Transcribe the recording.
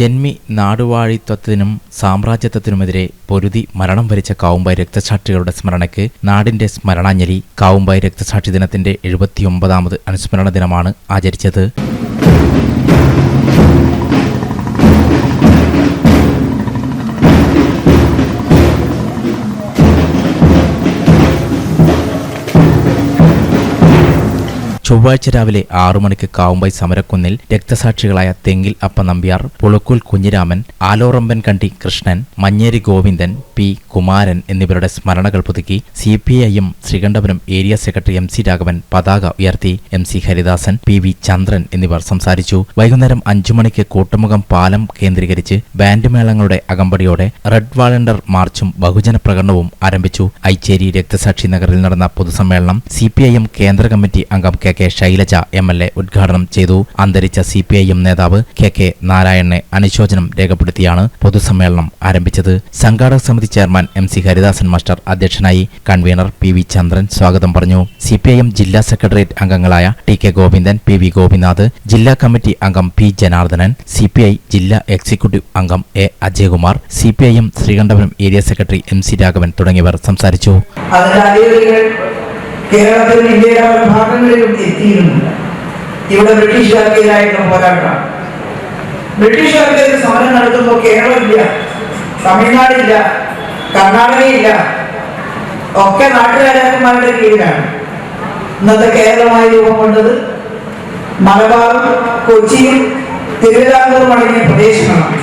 ജന്മി നാടുവാഴിത്വത്തിനും സാമ്രാജ്യത്വത്തിനുമെതിരെ പൊരുതി മരണം വരിച്ച കാവുമ്പായി രക്തസാക്ഷികളുടെ സ്മരണയ്ക്ക് നാടിന്റെ സ്മരണാഞ്ജലി കാവുമ്പായി രക്തസാക്ഷി ദിനത്തിന്റെ എഴുപത്തിയൊമ്പതാമത് അനുസ്മരണ ദിനമാണ് ആചരിച്ചത്. ചൊവ്വാഴ്ച രാവിലെ ആറു മണിക്ക് കാവുമ്പൈ സമരക്കുന്നിൽ രക്തസാക്ഷികളായ തെങ്ങിൽ അപ്പ നമ്പ്യാർ പുളക്കൂൽ കുഞ്ഞിരാമൻ ആലോറമ്പൻ കണ്ടി കൃഷ്ണൻ മഞ്ഞേരി ഗോവിന്ദൻ പി കുമാരൻ എന്നിവരുടെ സ്മരണകൾ പുതുക്കി സി പി ഐയും Sreekandapuram area secretary M C Raghavan പതാക ഉയർത്തി M C Haridasan P V Chandran എന്നിവർ സംസാരിച്ചു. വൈകുന്നേരം അഞ്ചു മണിക്ക് കൂട്ടുമുഖം പാലം കേന്ദ്രീകരിച്ച് ബാൻഡ് മേളങ്ങളുടെ അകമ്പടിയോടെ റെഡ് വാളണ്ടർ മാർച്ചും ബഹുജന പ്രകടനവും ആരംഭിച്ചു. ഐച്ചേരി രക്തസാക്ഷി നഗറിൽ നടന്ന പൊതുസമ്മേളനം സി കേന്ദ്ര കമ്മിറ്റി അംഗം K K Shailaja M L A ഉദ്ഘാടനം ചെയ്തു. അന്തരിച്ച സി പി ഐ എം നേതാവ് കെ കെ നാരായണനെ അനുശോചനം രേഖപ്പെടുത്തിയാണ് പൊതുസമ്മേളനം ആരംഭിച്ചത്. സംഘാടക സമിതി chairman M C Haridasan master അധ്യക്ഷനായി കൺവീനർ പി വി ചന്ദ്രൻ സ്വാഗതം പറഞ്ഞു. സി പി ഐ എം ജില്ലാ സെക്രട്ടേറിയറ്റ് അംഗങ്ങളായ T K Govindan P V Gopinath ജില്ലാ കമ്മിറ്റി അംഗം P Janardhanan C P I ജില്ലാ എക്സിക്യൂട്ടീവ് അംഗം A Ajayakumar C P I M Sreekandapuram area secretary M C Raghavan തുടങ്ങിയവർ സംസാരിച്ചു. കേരളത്തിൽ ഇന്ത്യയിലെ പല ഭാഗങ്ങളിലും ഇവിടെ ബ്രിട്ടീഷുകാർക്കെതിരായിട്ടുള്ള പോരാട്ടമാണ്. ബ്രിട്ടീഷുകാർക്കെതിരെ സമരം നടത്തുമ്പോൾ കേരളമില്ല തമിഴ്നാടില്ല കർണാടകയില്ല ഒക്കെ നാട്ടുരാജാക്കന്മാരുടെ കീഴിലാണ്. ഇന്നത്തെ കേരളമായി രൂപം കൊണ്ടത് മലബാറും കൊച്ചിയും തിരുവിതാംകൂറും അടങ്ങിയ പ്രദേശങ്ങളാണ്.